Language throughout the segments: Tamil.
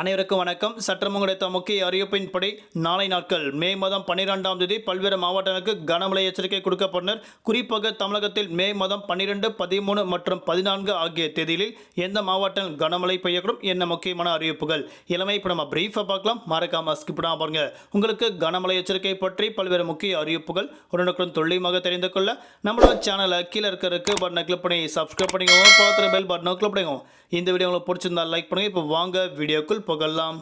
அனைவருக்கும் வணக்கம். சற்றம் கிடைத்த முக்கிய அறிவிப்பின்படி நாளை நாட்கள் மே மாதம் பன்னிரெண்டாம் தேதி பல்வேறு மாவட்டங்களுக்கு கனமழை எச்சரிக்கை கொடுக்கப்பட்டனர் குறிப்பாக தமிழகத்தில் மே மாதம் பன்னிரெண்டு பதிமூணு மற்றும் பதினான்கு ஆகிய தேதிகளில் எந்த மாவட்டம் கனமழை பெய்யக்கூடும் என்ன முக்கியமான அறிவிப்புகள். இளமை இப்போ நம்ம பிரீஃபாக பார்க்கலாம். மறக்காம ஸ்கிப் பண்ணாமல் பாருங்க. உங்களுக்கு கனமழை எச்சரிக்கை பற்றி பல்வேறு முக்கிய அறிவிப்புகள் உடனுக்குடன் துல்லியமாக தெரிந்து கொள்ள நம்மளோட சேனலை கீழே இருக்கிறதுக்கு பட்டனை கிளிக் பண்ணி சப்ஸ்கிரைப் பண்ணிக்கோங்க. பார்த்துட்டு பெல் பட்டனை கிளிக் பண்ணிக்கோங்க. இந்த வீடியோ உங்களுக்கு பிடிச்சிருந்தா லைக் பண்ணுங்க. இப்போ வாங்க வீடியோக்குள் புகழலாம்.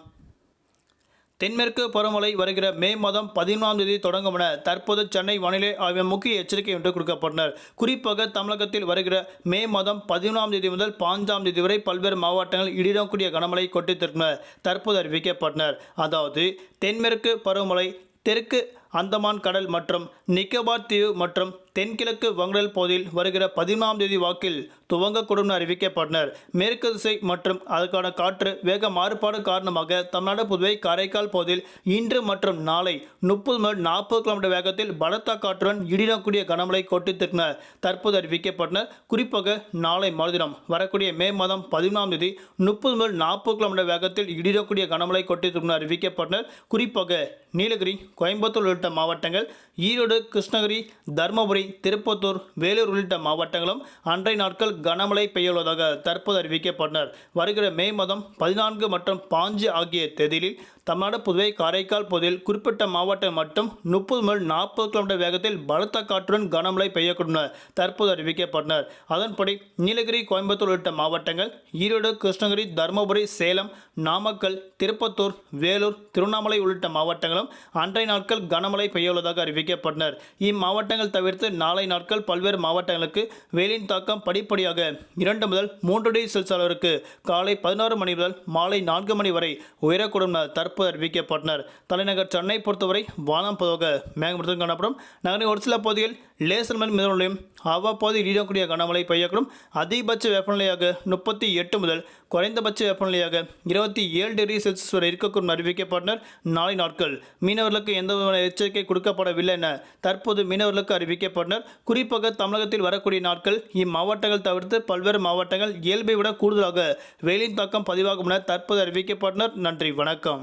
தென்மேற்கு பருவமழை வருகிற மே மாதம் பதினொன்றாம் தேதி தொடங்கும் என தற்போது சென்னை வானிலை ஆய்வு முக்கிய எச்சரிக்கை ஒன்று கொடுக்கப்பட்டனர். குறிப்பாக தமிழகத்தில் வருகிற மே மாதம் பதினொன்றாம் தேதி முதல் பாஞ்சாம் தேதி வரை பல்வேறு மாவட்டங்கள் இடிடக்கூடிய கனமழை கொட்டித்திருக்கின்றனர் தற்போது அறிவிக்கப்பட்டனர். அதாவது தென்மேற்கு பருவமழை தெற்கு அந்தமான் கடல் மற்றும் நிக்கோபார் தீவு மற்றும் தென்கிழக்கு வங்கடல் பகுதியில் வருகிற பதினாம் தேதி வாக்கில் துவங்கக்கூடும் என அறிவிக்கப்பட்டனர். மேற்கு திசை மற்றும் அதற்கான காற்று வேக மாறுபாடு காரணமாக தமிழ்நாடு புதுவை காரைக்கால் பகுதியில் இன்று மற்றும் நாளை முப்பது முதல் நாற்பது கிலோமீட்டர் வேகத்தில் பலத்த காற்றுடன் இடிடக்கூடிய கனமழை கொட்டித்திருக்கின்றனர் தற்போது அறிவிக்கப்பட்டனர் குறிப்பாக நாளை மறுதினம் வரக்கூடிய மே மாதம் பதினாம் தேதி முப்பது முதல் நாற்பது கிலோமீட்டர் வேகத்தில் இடிடக்கூடிய கனமழை கொட்டித்திருக்கின்றனர் அறிவிக்கப்பட்டனர். குறிப்பாக நீலகிரி கோயம்புத்தூர் உள்ளிட்ட மாவட்டங்கள் ஈரோடு கிருஷ்ணகிரி தருமபுரி திருப்பத்தூர் வேலூர் உள்ளிட்ட மாவட்டங்களும் அன்றைய நாட்கள் கனமழை பெய்யுள்ளதாக தற்போது அறிவிக்கப்பட்டனர். வருகிற மே மாதம் பதினான்கு மற்றும் பாஞ்சு ஆகிய தேதியில் தமிழ்நாடு புதுவை காரைக்கால் பகுதியில் குறிப்பிட்ட மாவட்டம் மட்டும் முப்பது முதல் நாற்பது கிலோமீட்டர் வேகத்தில் பலத்த காற்றுடன் கனமழை பெய்யக்கூடும் தற்போது அறிவிக்கப்பட்டனர். அதன்படி நீலகிரி கோயம்புத்தூர் உள்ளிட்ட மாவட்டங்கள் ஈரோடு கிருஷ்ணகிரி தருமபுரி சேலம் நாமக்கல் திருப்பத்தூர் வேலூர் திருவண்ணாமலை உள்ளிட்ட மாவட்டங்களும் அன்றைய நாட்கள் கனமழை பெய்யுள்ளதாக அறிவிக்கப்பட்டனர். இம்மாவட்டங்கள் தவிர்த்து நாளை நாட்கள் பல்வேறு மாவட்டங்களுக்கு வெயிலின் தாக்கம் படிப்படியாக இரண்டு முதல் மூன்று டிகிரி செல்சியஸ் அளவிற்கு காலை பதினாறு மணி முதல் மாலை நான்கு மணி வரை உயரக்கூடும் என தற்போது அறிவிக்கப்பட்டனர். தலைநகர் சென்னை பொறுத்தவரை வானம் பொதுவாக மேகமூட்டத்துடன் காணப்படும். நகரின் ஒரு சில பகுதியில் லேசர் மணி மிதமலையும் அவ்வப்போது இடியக்கூடிய கனமழை பெய்யக்கூடும். அதிகபட்ச வெப்பநிலையாக முப்பத்தி எட்டு முதல் குறைந்தபட்ச வெப்பநிலையாக இருபத்தி ஏழு டிகிரி செல்சியஸ் வரை இருக்கக்கூடும் அறிவிக்கப்பட்டனர். நாளை நாட்கள் மீனவர்களுக்கு எந்த விதமான எச்சரிக்கை கொடுக்கப்படவில்லை என தற்போது மீனவர்களுக்கு அறிவிக்கப்பட்டனர். குறிப்பாக தமிழகத்தில் வரக்கூடிய நாட்கள் இம்மாவட்டங்கள் தவிர்த்து பல்வேறு மாவட்டங்கள் இயல்பை விட கூடுதலாக. வெயிலின் தாக்கம் பதிவாகும் என தற்போது அறிவிக்கப்பட்டனர். நன்றி வணக்கம்.